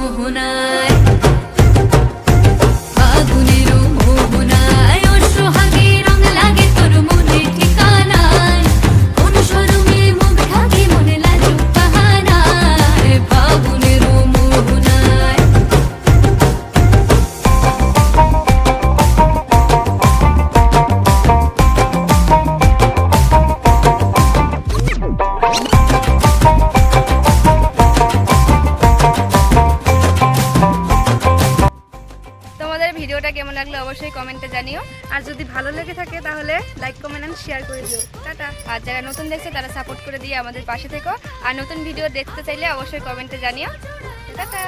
মোহনা ভিডিওটা কেমন লাগল অবশ্যই কমেন্টে জানিও। আর যদি ভালো লেগে থাকে তাহলে লাইক, কমেন্ট অ্যান্ড শেয়ার করে দিও। টাটা। আর যারা নতুন দেখছে তারা সাপোর্ট করে দিয়ে আমাদের পাশে থেকো। আর নতুন ভিডিও দেখতে চাইলে অবশ্যই কমেন্টে জানিও। টাটা।